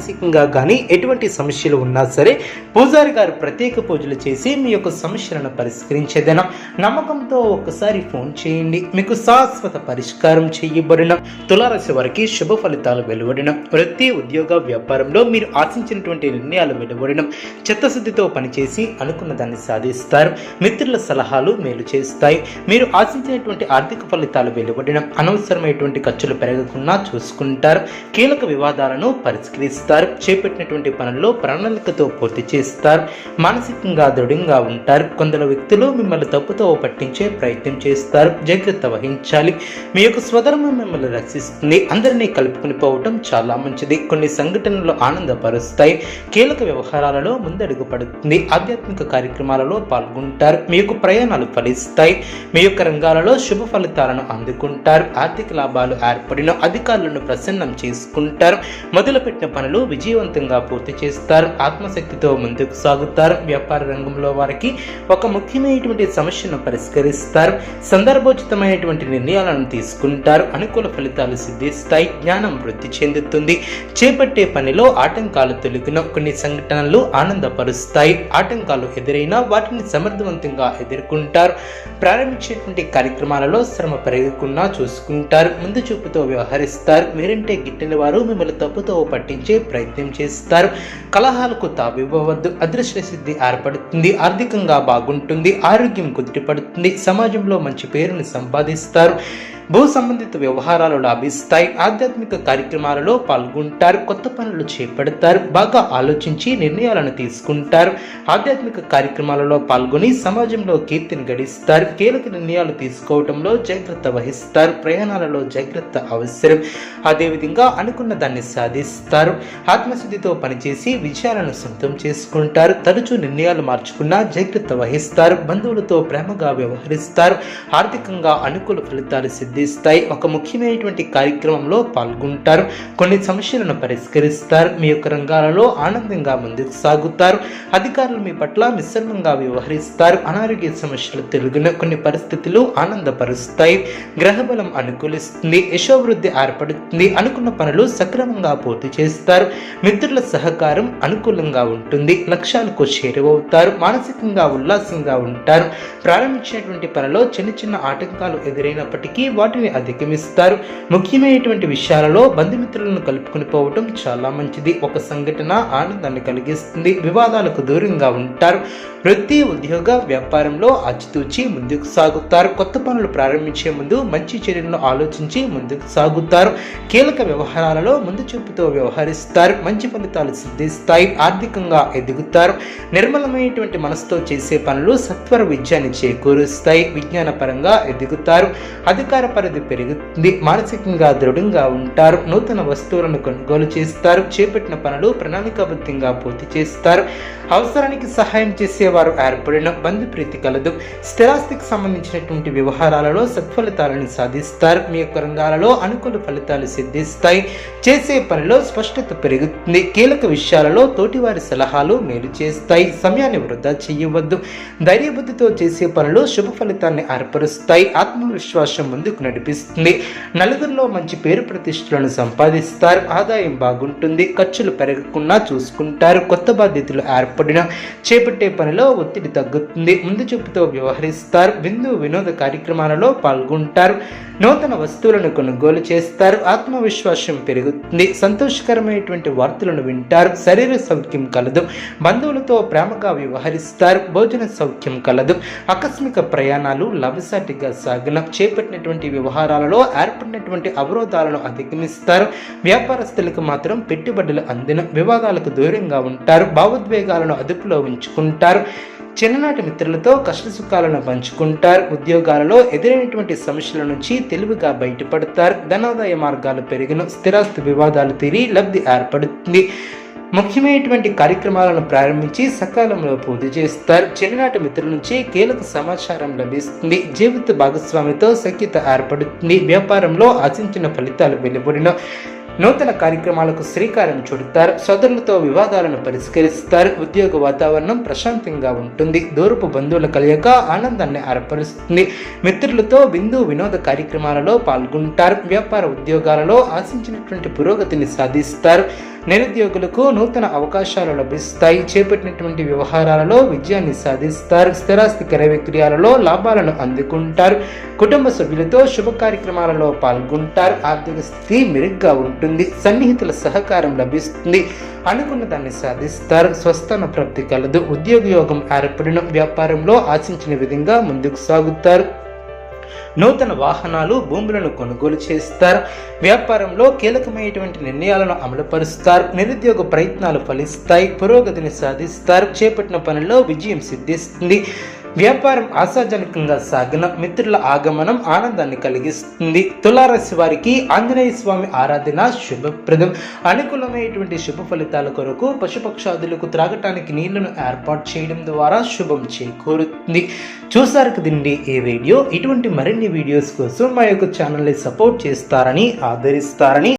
మానసికంగా కానీ ఎటువంటి సమస్యలు ఉన్నా సరే పూజారి గారు ప్రత్యేక పూజలు చేసి మీ యొక్క సమస్యలను పరిష్కరించేదనం. నమ్మకంతో ఒకసారి ఫోన్ చేయండి. మీకు శాశ్వత పరిష్కారం చేయబడిన తులారాశి వారికి శుభ ఫలితాలు వెలువడిన వృత్తి ఉద్యోగ వ్యాపారంలో మీరు ఆశించినటువంటి నిర్ణయాలు వెలువడిన చిత్తశుద్ధితో పనిచేసి అనుకున్న దాన్ని సాధిస్తారు. మిత్రుల సలహాలు మేలు చేస్తాయి. మీరు ఆశించినటువంటి ఆర్థిక ఫలితాలు వెలువడిన అనవసరమైనటువంటి ఖర్చులు పెరగకుండా చూసుకుంటారు. కీలక వివాదాలను పరిష్కరిస్తారు. చేపట్టినటువంటి పనుల్లో ప్రణాళికతో పూర్తి చేస్తారు. మానసికంగా దృఢంగా ఉంటారు. కొందరు వ్యక్తులు మిమ్మల్ని తప్పుతో పట్టించే ప్రయత్నం చేస్తారు. జాగ్రత్త వహించాలి. మీ యొక్క స్వధర్మం మిమ్మల్ని రక్షిస్తుంది. అందరినీ కలుపుకుని పోవటం చాలా మంచిది. కొన్ని సంఘటనలు ఆనందపరుస్తాయి. కీలక వ్యవహారాలలో ముందడుగు పడుతుంది. ఆధ్యాత్మిక కార్యక్రమాలలో పాల్గొంటారు. మీ యొక్క ప్రయాణాలు ఫలిస్తాయి. మీ యొక్క రంగాలలో శుభ ఫలితాలను అందుకుంటారు. ఆర్థిక లాభాలు ఏర్పడిన అధికారులను ప్రసన్నం చేసుకుంటారు. మొదలుపెట్టిన పనులు విజయవంతంగా పూర్తి చేస్తారు ఆత్మశక్తితో ముందుకు సాగుతారు. వ్యాపార రంగంలో వారికి ఒక ముఖ్యమైనటువంటి సమస్యను పరిష్కరిస్తారు. సందర్భోచితమైనటువంటి నిర్ణయాలను తీసుకుంటారు. అనుకూల ఫలితాలు సిద్ధిస్తాయి. జ్ఞానం వృద్ధి చెందుతుంది. చేపట్టే పనిలో ఆటంకాలు తొలగిన కొన్ని సంఘటనలు ఆనందపరుస్తాయి. ఆటంకాలు ఎదురైనా వాటిని సమర్థవంతంగా ఎదుర్కొంటారు. ప్రారంభించేటువంటి కార్యక్రమాలలో శ్రమ పెరగకుండా చూసుకుంటారు. ముందు చూపుతో వ్యవహరిస్తారు. మీరంటే గిట్టిన వారు మిమ్మల్ని తప్పుతో పట్టించే ప్రయత్నం చేస్తారు. కలహాలకు తావివ్వవద్దు. అదృష్ట సిద్ధి ఏర్పడుతుంది. ఆర్థికంగా బాగుంటుంది. ఆరోగ్యం కుదిరిపడుతుంది సమాజంలో మంచి పేరును సంపాదిస్తారు. భూ సంబంధిత వ్యవహారాలు లాభిస్తాయి. ఆధ్యాత్మిక కార్యక్రమాలలో పాల్గొంటారు. కొత్త పనులు చేపడతారు. బాగా ఆలోచించి నిర్ణయాలను తీసుకుంటారు. ఆధ్యాత్మిక కార్యక్రమాలలో పాల్గొని సమాజంలో కీర్తిని గడిస్తారు. కీలక నిర్ణయాలు తీసుకోవడంలో జాగ్రత్త వహిస్తారు. ప్రయాణాలలో జాగ్రత్త అవసరం. అదేవిధంగా అనుకున్న దాన్ని సాధిస్తారు. ఆత్మశుద్ధితో పనిచేసి విజయాలను సొంతం చేసుకుంటారు. తరచూ నిర్ణయాలు మార్చుకున్నా జాగ్రత్త వహిస్తారు. బంధువులతో ప్రేమగా వ్యవహరిస్తారు. ఆర్థికంగా అనుకూల ఫలితాలు సిద్ధి అందిస్తాయి ఒక ముఖ్యమైనటువంటి కార్యక్రమంలో పాల్గొంటారు. కొన్ని సమస్యలను పరిష్కరిస్తారు. మీ యొక్క రంగాలలో ఆనందంగా ముందుకు సాగుతారు. అధికారులు మీ పట్ల మిశ్రమంగా వ్యవహరిస్తారు. అనారోగ్య సమస్యలు తెలుగున కొన్ని పరిస్థితులు ఆనందపరుస్తాయి. గ్రహబలం అనుకూలిస్తుంది. యశోవృద్ధి ఏర్పడుతుంది. అనుకున్న పనులు సక్రమంగా పూర్తి చేస్తారు. మిత్రుల సహకారం అనుకూలంగా ఉంటుంది. లక్ష్యాలకు చేరువవుతారు. మానసికంగా ఉల్లాసంగా ఉంటారు. ప్రారంభించినటువంటి పనిలో చిన్న చిన్న ఆటంకాలు ఎదురైనప్పటికీ వాటిని అధిగమిస్తారు. ముఖ్యమైనటువంటి విషయాలలో బంధుమిత్రులను కలుపుకుని పోవటం చాలా మంచిది. ఒక సంఘటన ఆనందాన్ని కలిగిస్తుంది. వివాదాలకు దూరంగా ఉంటారు. వృత్తి ఉద్యోగ వ్యాపారంలో అచ్చితూచి ముందుకు సాగుతారు. కొత్త పనులు ప్రారంభించే ముందు మంచి చర్యలను ఆలోచించి ముందుకు సాగుతారు. కీలక వ్యవహారాలలో ముందు చూపుతో వ్యవహరిస్తారు. మంచి ఫలితాలు సిద్ధిస్తాయి. ఆర్థికంగా ఎదుగుతారు. నిర్మలమైనటువంటి మనసుతో చేసే పనులు సత్వర విజయాన్ని చేకూరుస్తాయి. విజ్ఞానపరంగా ఎదుగుతారు. అధికార పరిధి పెరుగుతుంది. మానసికంగా దృఢంగా ఉంటారు. నూతన వస్తువులను కొనుగోలు చేస్తారు. చేపట్టిన పనులు ప్రణాళికాబద్ధంగా పూర్తి చేస్తారు. అవసరానికి సహాయం చేసేవారు ఏర్పడిన బంధుప్రీతి కలదు. స్థిరాస్తికి సంబంధించినటువంటి వ్యవహారాలలో సత్ఫలితాలను సాధిస్తారు. మీ యొక్క రంగాలలో అనుకూల ఫలితాలు సిద్ధిస్తాయి. చేసే పనిలో స్పష్టత పెరుగుతుంది. కీలక విషయాలలో తోటివారి సలహాలు మేలు చేస్తాయి. సమయాన్ని వృధా చేయవద్దు. ధైర్యబుద్ధితో చేసే పనులు శుభ ఫలితాన్ని ఏర్పరుస్తాయి. ఆత్మవిశ్వాసం ముందుకు నడిపిస్తుంది. నలుగురిలో మంచి పేరు ప్రతిష్టలను సంపాదిస్తారు. ఆదాయం బాగుంటుంది. ఖర్చులు పెరగకుండా చూసుకుంటారు. కొత్త బాధ్యతలు ఏర్పడిన చేపట్టే పనిలో ఒత్తిడి తగ్గుతుంది. ముందు చూపుతో వ్యవహరిస్తారు. బిందు వినోద కార్యక్రమాలలో పాల్గొంటారు. నూతన వస్తువులను కొనుగోలు చేస్తారు. ఆత్మవిశ్వాసం పెరుగుతుంది. సంతోషకరమైనటువంటి వార్తలను వింటారు. శరీర సౌఖ్యం కలదు. బంధువులతో ప్రేమగా వ్యవహరిస్తారు. భోజన సౌఖ్యం కలదు. ఆకస్మిక ప్రయాణాలు లవసాటిగా సాగిన చేపట్టినటువంటి వ్యవహారాలలో ఏర్పడినటువంటి అవరోధాలను అధిగమిస్తారు. వ్యాపారస్తులకు మాత్రం పెట్టుబడులు అందిన వివాదాలకు దూరంగా ఉంటారు. భావోద్వేగాలను అదుపులో ఉంచుకుంటారు. చిన్ననాటి మిత్రులతో కష్టసుఖాలను పంచుకుంటారు. ఉద్యోగాలలో ఎదురైనటువంటి సమస్యల నుంచి తెలివిగా బయటపడతారు. ధనాదాయ మార్గాలు పెరిగిన స్థిరాస్తి వివాదాలు తీరి లబ్ధి ఏర్పడుతుంది. ముఖ్యమైనటువంటి కార్యక్రమాలను ప్రారంభించి సకాలంలో పూర్తి చేస్తారు. చిన్ననాటి మిత్రుల నుంచి కీలక సమాచారం లభిస్తుంది. జీవిత భాగస్వామితో సఖ్యత ఏర్పడుతుంది. వ్యాపారంలో ఆశించిన ఫలితాలు వెలువడిన నూతన కార్యక్రమాలకు శ్రీకారం చుడతారు. సోదరులతో వివాదాలను పరిష్కరిస్తారు. ఉద్యోగ వాతావరణం ప్రశాంతంగా ఉంటుంది. దూరపు బంధువుల కలియక ఆనందాన్ని ఏర్పరుస్తుంది. మిత్రులతో బిందు వినోద కార్యక్రమాలలో పాల్గొంటారు. వ్యాపార ఉద్యోగాలలో ఆశించినటువంటి పురోగతిని సాధిస్తారు. నిరుద్యోగులకు నూతన అవకాశాలు లభిస్తాయి. చేపట్టినటువంటి వ్యవహారాలలో విజయాన్ని సాధిస్తారు. స్థిరాస్తి క్రయవిక్రయాలలో లాభాలను అందుకుంటారు. కుటుంబ సభ్యులతో శుభ కార్యక్రమాలలో పాల్గొంటారు. ఆర్థిక స్థితి మెరుగ్గా ఉంటుంది. సన్నిహితుల సహకారం లభిస్తుంది. అనుకున్న దాన్ని సాధిస్తారు. స్వస్థాన ప్రాప్తి కలదు. ఉద్యోగ యోగం ఏర్పడిన వ్యాపారంలో ఆశించిన విధంగా ముందుకు సాగుతారు. నూతన వాహనాలు భూములను కొనుగోలు చేస్తారు. వ్యాపారంలో కీలకమైనటువంటి నిర్ణయాలను అమలుపరుస్తారు. నిరుద్యోగ ప్రయత్నాలు ఫలిస్తాయి. పురోగతిని సాధిస్తారు. చేపట్టిన పనిలో విజయం సిద్ధిస్తుంది. వ్యాపారం ఆశాజనకంగా సాగిన మిత్రుల ఆగమనం ఆనందాన్ని కలిగిస్తుంది. తులారాశి వారికి ఆంజనేయ స్వామి ఆరాధన శుభప్రదం. అనుకూలమైనటువంటి శుభ ఫలితాల కొరకు పశుపక్షాదులకు త్రాగటానికి నీళ్ళను ఏర్పాటు చేయడం ద్వారా శుభం చేకూరుతుంది. చూసారు కదండి ఈ వీడియో. ఇటువంటి మరిన్ని వీడియోస్ కోసం మా యొక్క ఛానల్ని సపోర్ట్ చేస్తారని ఆదరిస్తారని